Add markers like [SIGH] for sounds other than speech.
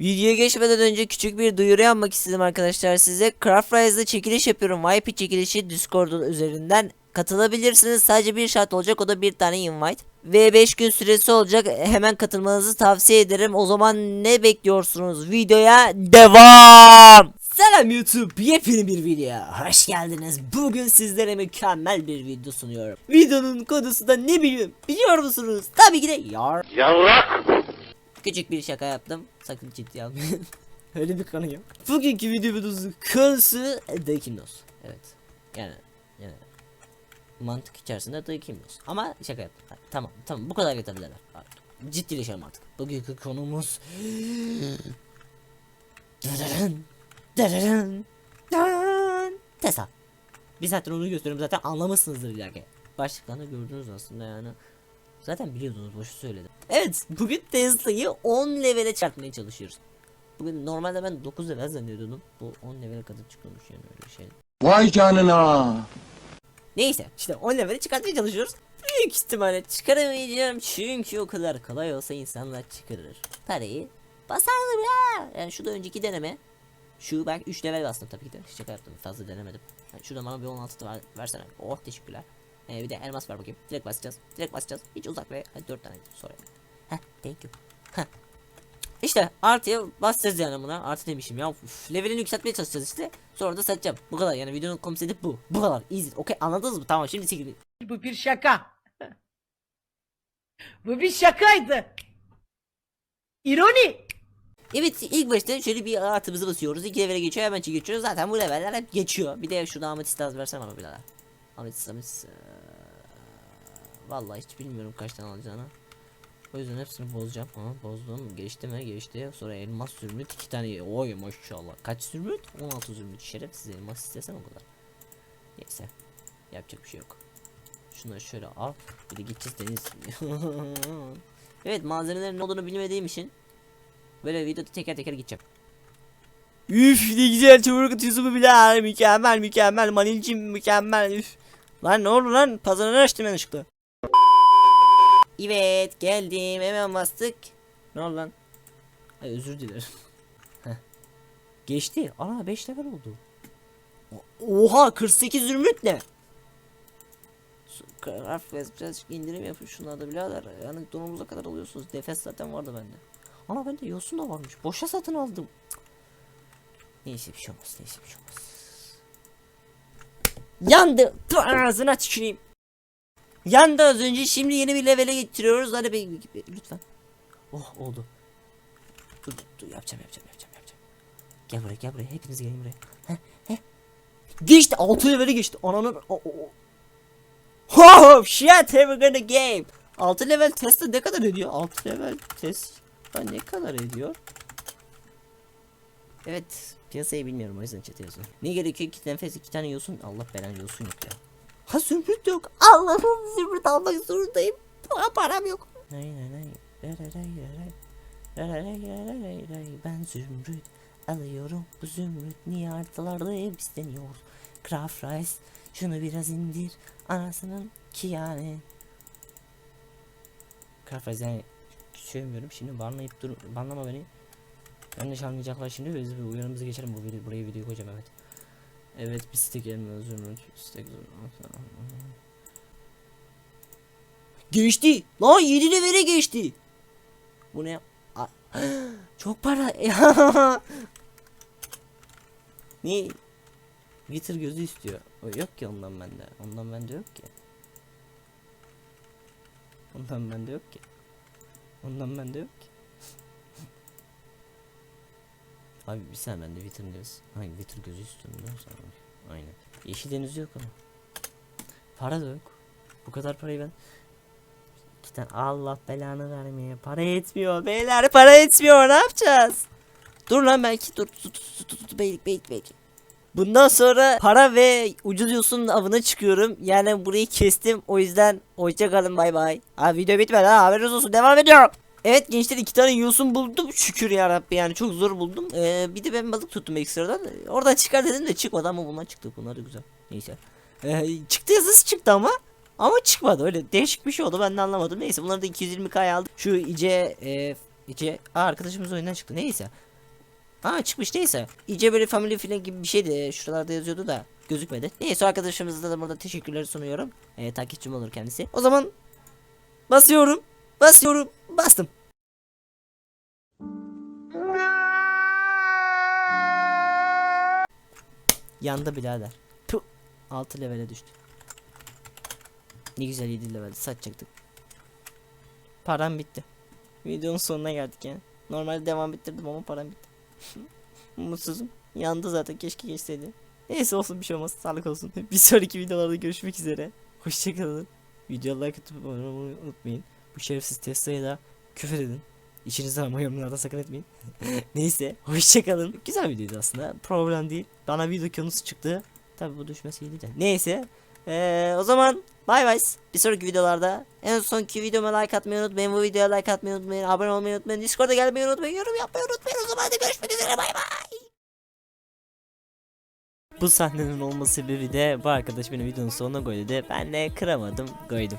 Videoya geçmeden önce küçük bir duyuru yapmak istedim arkadaşlar size. Craft Rise'da çekiliş yapıyorum. VIP çekilişi Discord üzerinden katılabilirsiniz. Sadece bir şart olacak o da bir tane invite. Ve 5 gün süresi olacak. Hemen katılmanızı tavsiye ederim. O zaman ne bekliyorsunuz? Videoya devam! Selam YouTube. Yepyeni bir videoya hoş geldiniz. Bugün sizlere mükemmel bir video sunuyorum. Videonun konusu da ne biliyorum biliyor musunuz? Tabii ki de yar. Yavrak! Küçük bir şaka yaptım. Sakın ciddiye almayın. [LAUGHS] Öyle bir konu yok. Bugünkü videomuzun konusu Kimnos. Evet. Yani yani mantık içerisinde Kimnos. Ama şaka yaptım. Ha, tamam tamam bu kadar yeterliler. Artık Ciddileşelim artık. Bugünkü konumuz [GASPS] Dırırın, dırırın, dırırın. Tesla. Bir zaten onu gösteriyorum zaten anlamışsınızdır ileride. Başlıktan da gördünüz aslında yani. Zaten biliyordunuz boşu söyledim. Evet bugün Tesla'yı 10 levele çıkartmaya çalışıyoruz. Bugün normalde ben 9 level zannediyordum. Bu 10 levele kadar çıkıyormuş yani öyle şey. Vay canına. Neyse işte 10 levele çıkartmaya çalışıyoruz. Büyük ihtimalle çıkaramayacağım çünkü o kadar kolay olsa insanlar çıkarır. Parayı basardım ya. Yani şu da önceki deneme. Şu ben 3 level bastım tabii ki de. Şaka yaptım fazla denemedim. Yani şuradan bana bir 16 ver, versene. Oh teşekkürler. Ee, bir de elmas ver bakayım. Direkt basacağız. Direkt basacağız. Hiç uzak ve hadi 4 tane sonra. Heh thank you. Heh. İşte artıya basacağız yani buna. Artı demişim ya. Uf, levelini yükseltmeye çalışacağız işte. Sonra da satacağım. Bu kadar yani videonun konsepti bu. Bu kadar. Easy. Okey anladınız mı? Tamam şimdi çekilin. Bu bir şaka. [LAUGHS] Bu bir şakaydı. İroni. Evet ilk başta şöyle bir artımızı basıyoruz. İki levele geçiyor hemen geçiyoruz. Zaten bu leveller hep geçiyor. Bir de şurada ametist az versene bana birader. Ametist. eee, Vallahi hiç bilmiyorum kaç tane alacağını. O yüzden hepsini bozacağım. Ha, bozdum. Geçti mi? Geçti. Sonra elmas zümrüt iki tane. Oy maşallah. Kaç zümrüt? 16 zümrüt. Şerefsiz elmas istesen o kadar. Neyse. Yapacak bir şey yok. Şunları şöyle al. Bir de gideceğiz deniz. [LAUGHS] evet malzemelerin ne olduğunu bilmediğim için Böyle videoda teker teker gideceğim. Üf ne güzel çamur atıyorsun bu bile mükemmel mükemmel manilcim mükemmel üf. Lan ne oldu lan pazarını açtım yanlışlıkla. Evet geldim hemen bastık. Ne oldu lan? Ay özür dilerim. [LAUGHS] Geçti. Ana 5 level oldu. Oha 48 zümrüt ne? Fest birazcık indirim yapın şunlarda birader. Yani donumuza kadar alıyorsunuz. Defes zaten vardı bende. Ana bende yosun da varmış. Boşa satın aldım. Neyse bir şey olmaz. Neyse bir şey olmaz. Yandı. Tüh, Ağzına tüküreyim. Yandı az önce. Şimdi yeni bir levele getiriyoruz. Hadi be, be- lütfen. Oh oldu. Dur, dur, yapacağım yapacağım yapacağım yapacağım. Gel buraya gel buraya. Hepiniz gelin buraya. Heh, heh. Geçti. 6 levele geçti. Ananın. Oh, oh, oh. Shit. We're gonna game. 6 level Tesla ne kadar ediyor? 6 level Tesla ne kadar ediyor? Evet piyasayı bilmiyorum o yüzden chat'e yazıyorum. Ne gerekiyor? İki nefes iki tane yosun. Allah belanı yosun yok ya. Ha zümrüt yok. Allah'ım zümrüt almak zorundayım. Pa- Param yok. Ben zümrüt alıyorum. Bu zümrüt niye haritalarda hep isteniyor? Craft Rice şunu biraz indir. Anasının ki yani. Craft Rice yani söylemiyorum şimdi banlayıp dur banlama beni. Yanlış anlayacaklar şimdi biz bir uyarımızı geçelim bu video buraya video koyacağım evet. Evet bir stick elma zümrüt stick Geçti. Lan 7 levele geçti. Bu ne? [GASPS] Çok para. [LAUGHS] ne? Wither gözü istiyor. O yok ki ondan bende. Ondan bende yok ki. Ondan bende yok ki. Ondan bende yok ki. Abi bir saniye bende Wither diyoruz. Hangi Wither gözü sana? Aynen. Yeşil deniz yok ama. Para da yok. Bu kadar parayı ben İki tane Allah belanı vermeye para etmiyor beyler para etmiyor ne yapacağız? Dur lan belki dur dur dur dur dur beylik beylik beylik. Bundan sonra para ve ucuz yosun avına çıkıyorum. Yani burayı kestim. O yüzden hoşça kalın bay bay. Abi video bitmedi ha haberiniz olsun devam ediyorum. Evet gençler iki tane yosun buldum. Şükür ya Rabbi yani çok zor buldum. Ee, bir de ben balık tuttum ekstradan. Oradan çıkar dedim de çıkmadı ama bundan çıktı. Bunlar da güzel. Neyse. Ee, çıktı yazısı çıktı ama. Ama çıkmadı öyle değişik bir şey oldu ben de anlamadım. Neyse bunları da 220k aldım. Şu ice e, İyice Aa, arkadaşımız oyundan çıktı. Neyse. Aa çıkmış neyse. İyice böyle family falan gibi bir şeydi. Şuralarda yazıyordu da gözükmedi. Neyse arkadaşımıza da burada teşekkürler sunuyorum. Ee, takipçim olur kendisi. O zaman basıyorum. Basıyorum. Bastım. Yandı birader. Puh. 6 levele düştü. Ne güzel 7 level satacaktık. Param bitti. Videonun sonuna geldik yani. Normalde devam ettirdim ama param bitti. [LAUGHS] Mutsuzum. Yandı zaten keşke geçseydi. Neyse olsun bir şey olmaz. Sağlık olsun. [LAUGHS] Bir sonraki videolarda görüşmek üzere. Hoşçakalın. Videoya like atıp abone olmayı unutmayın. Bu şerefsiz Tesla'ya da küfür edin. İçinizden ama yorumlarda sakın etmeyin. [LAUGHS] Neyse hoşçakalın. Güzel videoydu aslında. Problem değil. Bana video konusu çıktı. Tabi bu düşmesiydi de. Neyse. Ee, o zaman bay bay. Bir sonraki videolarda en sonki videoma like atmayı unutmayın. Bu videoya like atmayı unutmayın. Abone olmayı unutmayın. Discord'a gelmeyi unutmayın. Yorum yapmayı unutmayın. O zaman hadi görüşmek üzere. Bay bay. Bu sahnenin olma sebebi de bu arkadaş beni videonun sonuna koydu. Ben de kıramadım koydum.